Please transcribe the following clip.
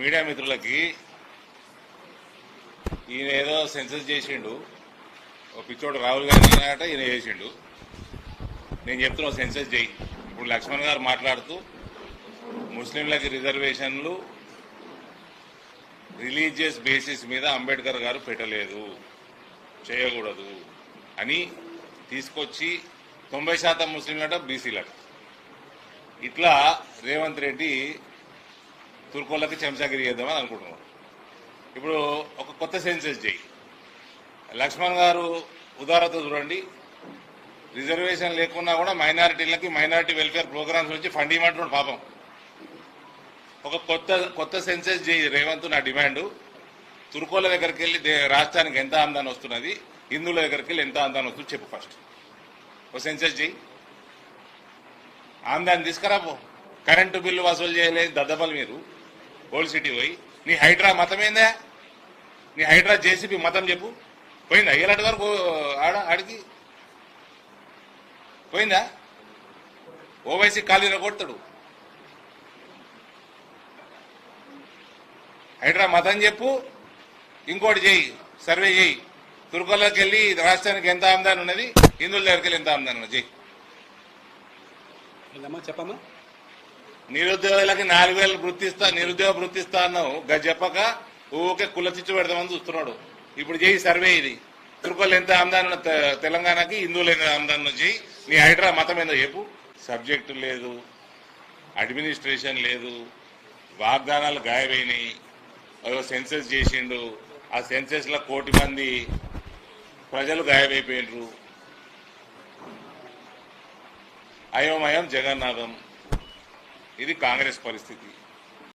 Media మిత్రులకి ఈయన ఏదో సెన్సస్ చేసిండు. ఓ పిచ్చోడు రాహుల్ గాంధీ అట ఈయన చేసిండు. నేను చెప్తున్నా సెన్సస్ చేయి. ఇప్పుడు లక్ష్మణ్ గారు మాట్లాడుతూ ముస్లింలకి రిజర్వేషన్లు రిలీజియస్ బేసిస్ మీద అంబేద్కర్ గారు పెట్టలేదు. చేయకూడదు అని తీసుకొచ్చి తొంభై శాతం ముస్లింలట బీసీలట. ఇట్లా రేవంత్ రెడ్డి తుర్కోళ్ళకి చెంచాగిరి చేద్దామని అనుకుంటున్నాం. ఇప్పుడు ఒక కొత్త సెన్సెస్ చేయి. లక్ష్మణ్ గారు ఉదారత చూడండి. రిజర్వేషన్ లేకున్నా కూడా మైనారిటీలకి మైనారిటీ వెల్ఫేర్ ప్రోగ్రామ్స్ నుంచి ఫండ్ ఇవ్వమంటున్నాడు పాపం. ఒక కొత్త కొత్త సెన్సెస్ చేయి రేవంత్ నా డిమాండ్. తుర్కోల దగ్గరికి వెళ్ళి రాష్ట్రానికి ఎంత ఆందాన్ని వస్తున్నది హిందువుల దగ్గరికి వెళ్ళి ఎంత ఆందాన్ని వస్తుంది చెప్పు ఫస్ట్. ఒక సెన్సెస్ చేయి. ఆందాన్ని తీసుకురాపో కరెంటు బిల్లు వసూలు చేయలేదు దద్దపల్లి మీరు. ఓల్డ్ సిటీ పోయి నీ హైడ్రా మతం ఏందా? నీ హైడ్రా జేసీబీ మతం చెప్పు. పోయిందా? ఏలాంటి వరకు ఆడ ఆడికి? పోయిందా? ఓవైసీ ఖాళీలో కొడతాడు. హైడ్రా మతం చెప్పు ఇంకోటి చేయి సర్వే చేయి. తుర్కల్లోకి వెళ్ళి రాష్ట్రానికి ఎంత ఆమ్దాని ఉన్నది హిందువుల దగ్గరికి వెళ్ళి ఎంత ఆమ్దాని ఉన్నది చెయ్యి చెప్పమ్మా. నిరుద్యోగులకి నాలుగు వేలు వృత్తిస్తా నిరుద్యోగ వృత్తిస్తా అన్నావు. గది చెప్పక ఊకే కుల చిచ్చు పెడదామని చూస్తున్నాడు. ఇప్పుడు చేయి సర్వే ఇది. తుర్కోలు ఎంత ఆమ్దాని తె- తెలంగాణకి హిందువులు ఎంత ఆమ్దాని ఉన్న నీ హైడ్రా మతం ఏందో చెప్పు. సబ్జెక్టు లేదు. అడ్మినిస్ట్రేషన్ లేదు. వాగ్దానాలు గాయమైనాయి. ఏదో సెన్సెస్ చేసిండు. ఆ సెన్సెస్లో కోటి మంది ప్రజలు గాయమైపోయినరు. అయోమయం జగన్నాథం. ఇది కాంగ్రెస్ పరిస్థితి.